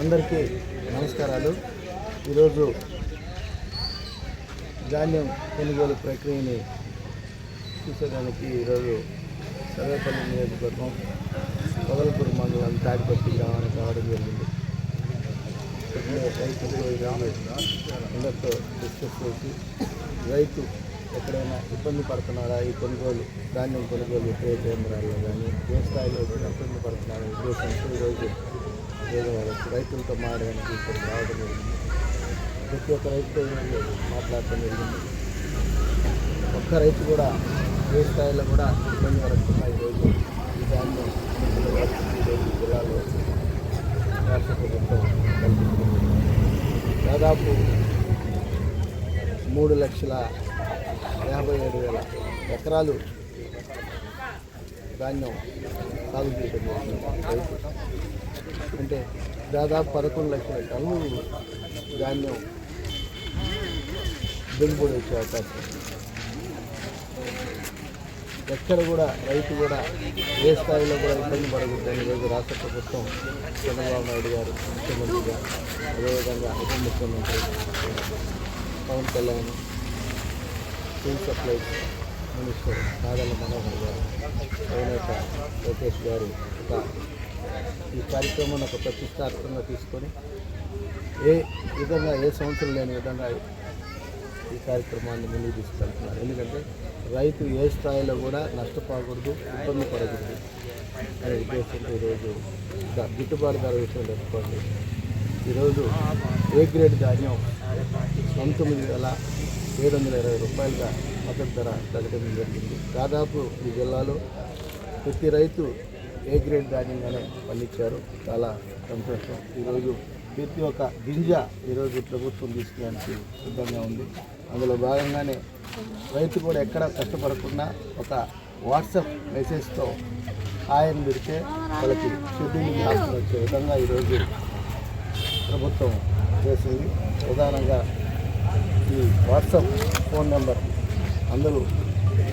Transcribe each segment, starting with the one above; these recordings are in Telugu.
అందరికీ నమస్కారాలు. ఈరోజు ధాన్యం కొనుగోలు ప్రక్రియని చూసేదానికి ఈరోజు సర్వేపల్లి నియోజకవర్గం పొగలపూడి మండలం తాడిపత్రి గ్రామానికి రావడం జరిగింది. రైతులు అందరితో డిస్కస్ చేసి రైతు ఎక్కడైనా ఇబ్బంది పడుతున్నారా ఈ కొనుగోలు ధాన్యం కొనుగోలు విక్రయ కేంద్రాల్లో కానీ ఏ స్థాయిలో ఇబ్బంది పడుతున్నారా ఉద్దేశంతో ఈరోజు రైతులతో మారడానికి ఇక్కడ రావడం జరిగింది. ప్రతి ఒక్క రైతుతో మాట్లాడటం జరిగింది. ఒక్క రైతు కూడా ఏ స్థాయిలో కూడా ఇబ్బంది పడుతున్నా ఈరోజు ఈ ధాన్యం ఈరోజు జిల్లాలో రాష్ట్ర ప్రభుత్వం కల్పిస్తుంది. దాదాపు మూడు లక్షల యాభై ఏడు వేల ఎకరాలు ధాన్యం సాగు చేయడం అంటే దాదాపు పదకొండు లక్షల టన్నులు ధాన్యం దిగుబడి వచ్చే అవకాశం ఎక్కడ కూడా రైతు కూడా ఏ స్థాయిలో కూడా ఇబ్బంది పడకూడదని ఈరోజు రాష్ట్ర ప్రభుత్వం చంద్రబాబు నాయుడు గారు ముఖ్యమంత్రిగా అదేవిధంగా ఉప ముఖ్యమంత్రి Pawan Kalyan school supplies minister Nadala Manohar garu అధినేత లోకేష్ గారు ఒక ఈ కార్యక్రమాన్ని ఒక ప్రతిష్టాత్మకంగా తీసుకొని ఏ విధంగా ఏ సంవత్సరం లేని విధంగా ఈ కార్యక్రమాన్ని ముందుకు తీసుకెళ్తున్నారు. ఎందుకంటే రైతు ఏ స్థాయిలో కూడా నష్టపోకూడదు ఇబ్బంది పడకూడదు అనే ఉద్దేశంతో ఈరోజు గిట్టుబాటు ధర విషయం చెప్పుకోండి. ఈరోజు ఏ గ్రేడ్ ధాన్యం పంతొమ్మిది వేల ఏడు వందల ఇరవై రూపాయలుగా మద్దతు ధర ప్రకటించడం జరిగింది. దాదాపు ఈ జిల్లాలో ప్రతి రైతు ఏ గ్రేడ్ ధాన్యంగానే పండించారు. చాలా సంతోషం. ఈరోజు ప్రతి ఒక్క గింజ ఈరోజు ప్రభుత్వం తీసుకోవడానికి సిద్ధంగా ఉంది. అందులో భాగంగానే రైతు కూడా ఎక్కడ కష్టపడకుండా ఒక వాట్సాప్ మెసేజ్తో ఆయన పెడితే వాళ్ళకి షెడ్యూల్ వచ్చే విధంగా ఈరోజు ప్రభుత్వం చేసింది. ప్రధానంగా ఈ వాట్సాప్ ఫోన్ నెంబర్ అందరూ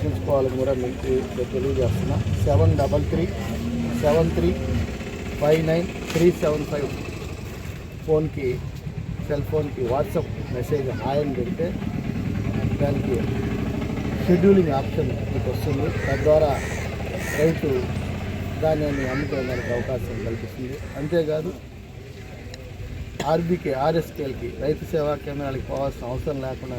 చూసుకోవాలని కూడా మీకు తెలియజేస్తున్నా. Seven double three seven three five nine three seven five ఫోన్కి సెల్ ఫోన్కి వాట్సాప్ మెసేజ్ హాయని పెడితే దానికి షెడ్యూలింగ్ ఆప్షన్ మీకు వస్తుంది. తద్వారా రైతు ధాన్యాన్ని అమ్ముకోవడానికి అవకాశం కల్పిస్తుంది. అంతేకాదు ఆర్బీకే ఆర్ఎస్కేఎల్కి రైతు సేవా కేంద్రాలకు పోవాల్సిన అవసరం లేకుండా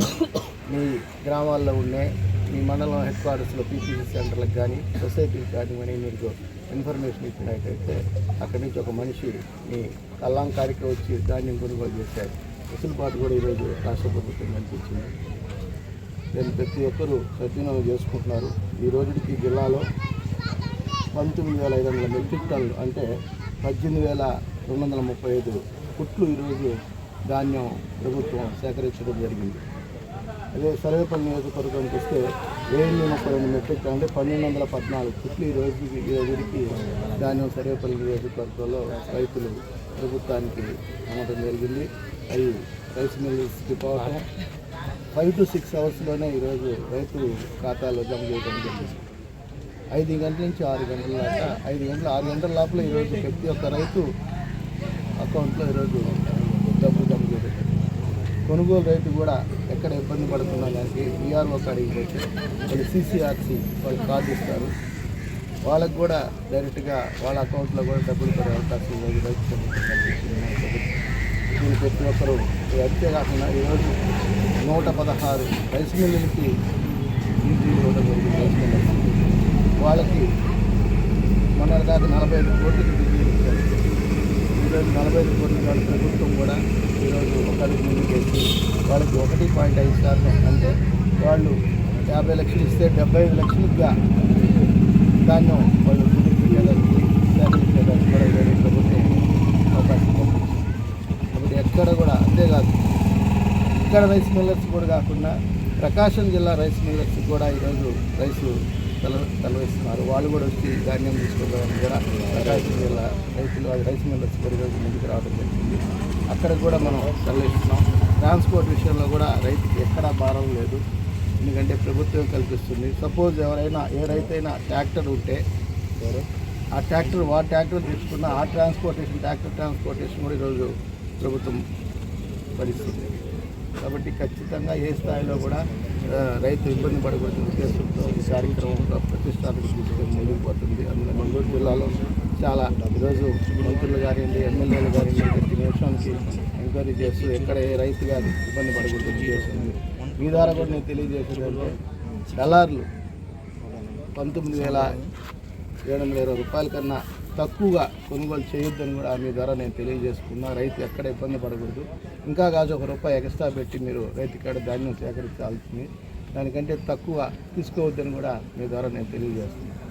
మీ గ్రామాల్లో ఉండే మీ మండలం హెడ్ క్వార్టర్స్లో పీపీసీ సెంటర్లకు కానీ సొసైటీకి కానీ మరి మీకు ఇన్ఫర్మేషన్ ఇచ్చినట్టయితే అక్కడి నుంచి ఒక మనిషి మీ కల్లాంకారికి వచ్చి ధాన్యం కొనుగోలు చేశారు వెసులుబాటు కూడా ఈరోజు రాష్ట్ర ప్రభుత్వం కనిపించింది నేను ప్రతి ఒక్కరూ సద్వినియోగం చేసుకుంటున్నారు. ఈ రోజుకి జిల్లాలో పంతొమ్మిది వేల ఐదు వందల మెట్రిక్ టన్నులు అంటే పద్దెనిమిది వేల రెండు వందల ముప్పై ఐదు కుట్లు ఈరోజు ధాన్యం ప్రభుత్వం సేకరించడం జరిగింది. అదే సర్వేపల్లి నియోజకవర్గానికి వస్తే వెయ్యి ముప్పై రెండు మెట్రిక్ టన్ అంటే పన్నెండు వందల పద్నాలుగు కుట్లు ఈ రోజు ఈ రోజుకి ధాన్యం సర్వేపల్లి నియోజకవర్గంలో రైతులు ప్రభుత్వానికి అమ్మటం జరిగింది. అవి రైస్ మిల్స్కి పోవటం. ఫైవ్ టు సిక్స్ అవర్స్లోనే ఈరోజు రైతు ఖాతాలో జమ చేయడం జరిగింది. ఐదు గంటల నుంచి ఆరు గంటల దాకా ఐదు గంటల ఆరు గంటల లోపల ఈరోజు ప్రతి ఒక్క రైతు అకౌంట్లో ఈరోజు డబ్బు జమ కొనుగోలు రైతు కూడా ఎక్కడ ఇబ్బంది పడుతున్నా దానికి విఆర్ఓ కాడికి పోతే వాళ్ళు సీసీఆర్సీ వాళ్ళు కార్డు ఇస్తారు వాళ్ళకు కూడా డైరెక్ట్గా వాళ్ళ అకౌంట్లో కూడా డబ్బులు పడే అవకాశం ఈరోజు రైతు దీన్ని ప్రతి ఒక్కరూ అంతేకాకుండా ఈరోజు నూట పదహారు రైస్ మిల్లులకి ఇంటికి ఇవ్వడం జరిగింది. వాళ్ళకి మొన్న దాకా నలభై ఐదు కోట్లకి ఈరోజు నలభై ఐదు కోట్ల వాళ్ళ ప్రభుత్వం కూడా ఈరోజు ఒక అడుగు ముందుకు వాళ్ళకి ఒకటి పాయింట్ ఐదు శాతం అంటే వాళ్ళు యాభై లక్షలు ఇస్తే డెబ్బై ఐదు లక్షలుగా దాన్ని వాళ్ళు కుదిరిపించేదానికి సేకరించేదానికి కూడా ఈరోజు ప్రభుత్వం అవకాశం కాబట్టి ఎక్కడ కూడా అంతేకాదు ఇక్కడ రైస్ మిల్లర్స్ కూడా కాకుండా ప్రకాశం జిల్లా రైస్ మిల్లర్స్ కూడా ఈరోజు రైసు తల తలవేస్తున్నారు. వాళ్ళు కూడా వచ్చి ధాన్యం తీసుకోవడానికి కూడా రైస్ మిల్ల రైతులు అది రైస్ మిల్లర్స్ వచ్చి ఈరోజు ముందుకు రావడం జరిగింది. అక్కడ కూడా మనం తలవేస్తున్నాం. ట్రాన్స్పోర్ట్ విషయంలో కూడా రైతుకి ఎక్కడా భారం లేదు. ఎందుకంటే ప్రభుత్వం కల్పిస్తుంది. సపోజ్ ఎవరైనా ఏ రైతైనా ట్రాక్టర్ ఉంటే ఆ ట్రాక్టర్ ఆ ట్రాక్టర్ తీసుకున్న ఆ ట్రాన్స్పోర్టేషన్ ట్రాక్టర్ ట్రాన్స్పోర్టేషన్ కూడా ఈరోజు ప్రభుత్వం భరిస్తుంది కాబట్టి ఖచ్చితంగా ఏ స్థాయిలో కూడా రైతు ఇబ్బంది పడకూడదు. ఉద్దేశంతో ఈ కార్యక్రమం ప్రతిష్టాత్మక తీసుకొని అందులో మంగళూరు జిల్లాలో చాలా ఈరోజు మంత్రులు కానివ్వండి ఎమ్మెల్యేలు కానివ్వండి ప్రతి నిమిషానికి ఎంక్వైరీ చేస్తూ ఎక్కడ ఏ రైతు కానీ ఇబ్బంది పడకూడదు ఉద్దేశం మీ ద్వారా కూడా నేను తెలియజేసేదంటే దళారులు పంతొమ్మిది వేల ఏడు వందల ఇరవై రూపాయల కన్నా తక్కువగా కొనుగోలు చేయొద్దని కూడా మీ ద్వారా నేను తెలియజేసుకున్నా. రైతు ఎక్కడ ఇబ్బంది పడకూడదు. ఇంకా కాదు ఒక రూపాయి ఎక్స్ట్రా పెట్టి మీరు రైతు కాడ ధాన్యం సేకరించాల్సింది. దానికంటే తక్కువ తీసుకోవద్దని కూడా మీ ద్వారా నేను తెలియజేస్తున్నాను